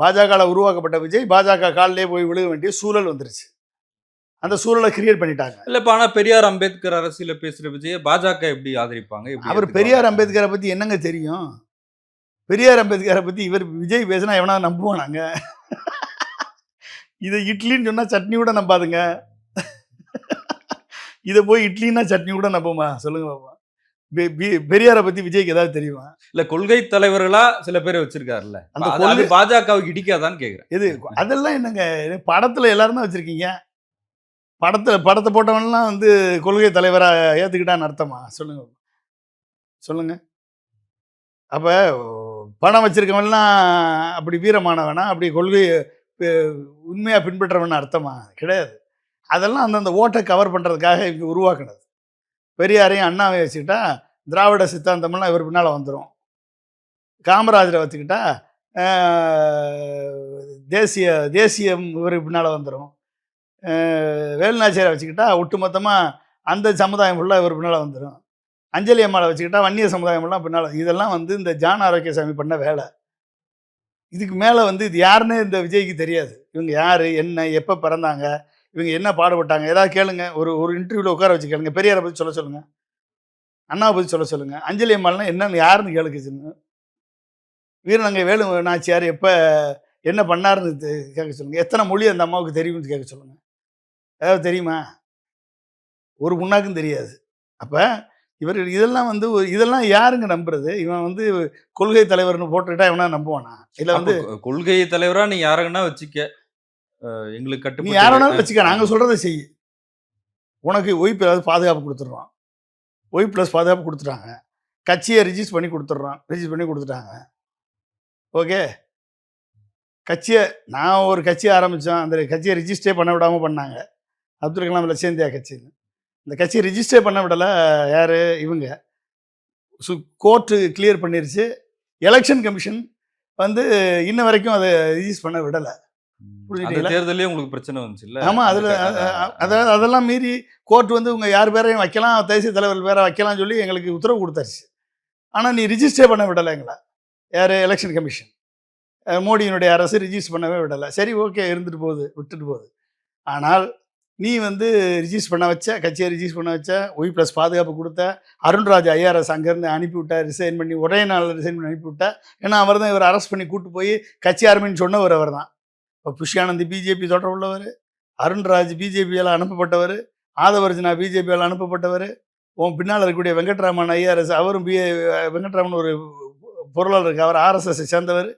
பாஜகவில் உருவாக்கப்பட்ட விஜய் பாஜக காலிலே போய் விழுக வேண்டிய சூழல் வந்துருச்சு. அந்த சூழலை கிரியேட் பண்ணிட்டாங்க. இல்ல இப்ப ஆனா பெரியார் அம்பேத்கர் அரசியல பேசுற விஜய பாஜக எப்படி ஆதரிப்பாங்க? அவர்? பெரியார் அம்பேத்கரை பத்தி என்னங்க தெரியும்? பெரியார் அம்பேத்கரை பத்தி இவர் விஜய் பேசினா எவனா நம்புவானாங்க இதை இட்லின்னு சொன்னா சட்னி கூட நம்பாதுங்க. இதை போய் இட்லின்னா சட்னி கூட நம்புமா? சொல்லுங்க பாப்பா பெரியாரை பத்தி விஜய்க்கு ஏதாவது தெரியுமா? இல்ல கொள்கை தலைவர்களா சில பேரை வச்சிருக்காருல்ல. அந்த கொள்கை- பாஜகவுக்கு இடிக்காதான்னு கேக்குறேன். எது அதெல்லாம் என்னங்க? படத்துல எல்லாரும் வச்சிருக்கீங்க. படத்துல படத்தை போட்டவன்லாம் வந்து கொள்கை தலைவரா ஏத்துக்கிட்டான்னு அர்த்தமா? சொல்லுங்க. சொல்லுங்க. அப்ப படம் வச்சிருக்கவன்லாம் அப்படி வீரமானவனா? அப்படி கொள்கை உண்மையா பின்பற்றவன் அர்த்தமா? கிடையாது. அதெல்லாம் அந்தந்த ஓட்டை கவர் பண்றதுக்காக இவங்க உருவாக்குனது. பெரியாரையும் அண்ணாவையும் வச்சுக்கிட்டா திராவிட சித்தாந்தம்லாம் இவர் பின்னால் வந்துடும் காமராஜரை வச்சுக்கிட்டா தேசிய தேசியம் இவர் பின்னால் வந்துடும் வேலுநாச்சியரை வச்சுக்கிட்டா ஒட்டுமொத்தமாக அந்த சமுதாயம் ஃபுல்லாக இவர் பின்னால் வந்துடும் அஞ்சலி அம்மாவை வச்சுக்கிட்டா வன்னிய சமுதாயம் ஃபுல்லாக பின்னால் இதெல்லாம் வந்து இந்த ஜான் ஆரோக்கியசாமி பண்ண வேலை. இதுக்கு மேலே வந்து இது யாருன்னு இந்த விஜய்க்கு தெரியாது. இவங்க யார் என்ன எப்போ பிறந்தாங்க இவங்க என்ன பாடுபட்டாங்க ஏதாவது கேளுங்க. ஒரு ஒரு இன்டர்வியூவில் உட்கார வச்சு கேளுங்க. பெரியாரை பற்றி சொல்ல சொல்லுங்கள் அண்ணாவை பற்றி சொல்ல சொல்லுங்க. அஞ்சலி அம்மாலாம் என்னன்னு யாருன்னு கேளுக்குச்சுன்னு வீரநங்கை வேலு நாச்சியார் எப்போ என்ன பண்ணாருன்னு தெ- கேட்க சொல்லுங்க. எத்தனை மொழி அந்த அம்மாவுக்கு தெரியும்னு கேட்க சொல்லுங்க. ஏதாவது தெரியுமா? ஒரு புண்ணாக்கும் தெரியாது. அப்போ இவர் இதெல்லாம் வந்து இதெல்லாம் யாருங்க நம்புறது? இவன் வந்து கொள்கை தலைவர்னு போட்டுக்கிட்டா இவனா நம்புவானா? இல்லை வந்து கொள்கை தலைவரா நீ யாருன்னா வச்சுக்க. எங்களுக்கு நீ கட்டுப்பட்டு யார வேணாலும் வச்சுக்க. நாங்கள் சொல்கிறத செய். உனக்கு ஒய் ஏதாவது பாதுகாப்பு கொடுத்துட்றோம். ஒய் ப்ளஸ் பாதுகாப்பு கொடுத்துட்டாங்க. கட்சியை ரிஜிஸ்டர் பண்ணி கொடுத்துட்றோம் ரிஜிஸ்டர் பண்ணி கொடுத்துட்டாங்க. ஓகே? கட்சியை நான் ஒரு கட்சியை ஆரம்பித்தோம் அந்த கட்சியை ரிஜிஸ்டரே பண்ண விடாமல் பண்ணாங்க. அப்துல் கலாம் லட்சியந்தியா கட்சின்னு. இந்த கட்சியை ரிஜிஸ்டரே பண்ண விடலை. யார்? இவங்க. சு கோர்ட்டு கிளியர் பண்ணிருச்சு. எலெக்ஷன் கமிஷன் வந்து இன்ன வரைக்கும் அதை ரிஜிஸ்டர் பண்ண விடலை. புரிஞ்சுட்டீங்களா? தேர்தலே உங்களுக்கு பிரச்சனை வந்துச்சு இல்ல ஆமாம் அதில் அதாவது அதெல்லாம் மீறி கோர்ட் வந்து உங்கள் யார் பேரையும் வைக்கலாம் தேசிய தலைவர் பேரை வைக்கலாம்னு சொல்லி எங்களுக்கு உத்தரவு கொடுத்தாச்சு. ஆனால் நீ ரிஜிஸ்டரே பண்ண விடலை எங்களை. யார்? எலெக்ஷன் கமிஷன் மோடியினுடைய அரசு ரிஜிஸ்டர் பண்ணவே விடலை. சரி ஓகே இருந்துட்டு போகுது விட்டுட்டு போகுது. ஆனால் நீ வந்து ரிஜிஸ்டர் பண்ண வச்ச கட்சியை ரிஜிஸ்டர் பண்ண வச்ச ஒய் ப்ளஸ் பாதுகாப்பு கொடுத்த அருண்ராஜ் ஐஆர்எஸ் அங்கேருந்து அனுப்பிவிட்ட ரிசைன் பண்ணி ஒரே நாள் ரிசைன் பண்ணி அனுப்பிவிட்ட ஏன்னா அவர் தான் இவர் அரெஸ்ட் பண்ணி கூட்டு போய் கட்சி ஆரம்பின்னு சொன்னவர் அவர் தான் இப்போ புஷ்யானந்த் பிஜேபி தொடர்புள்ளவர் அருண்ராஜ் பிஜேபியால் அனுப்பப்பட்டவர் ஆதவர்ஜனா பிஜேபியால் அனுப்பப்பட்டவர் உன் பின்னால் இருக்கக்கூடிய வெங்கட்ராமன் ஐஆர்எஸ் அவரும் பி வெங்கட்ராமன் ஒரு பொருளாளர் இருக்கு. அவர் ஆர்எஸ்எஸ்ஸை சேர்ந்தவர்.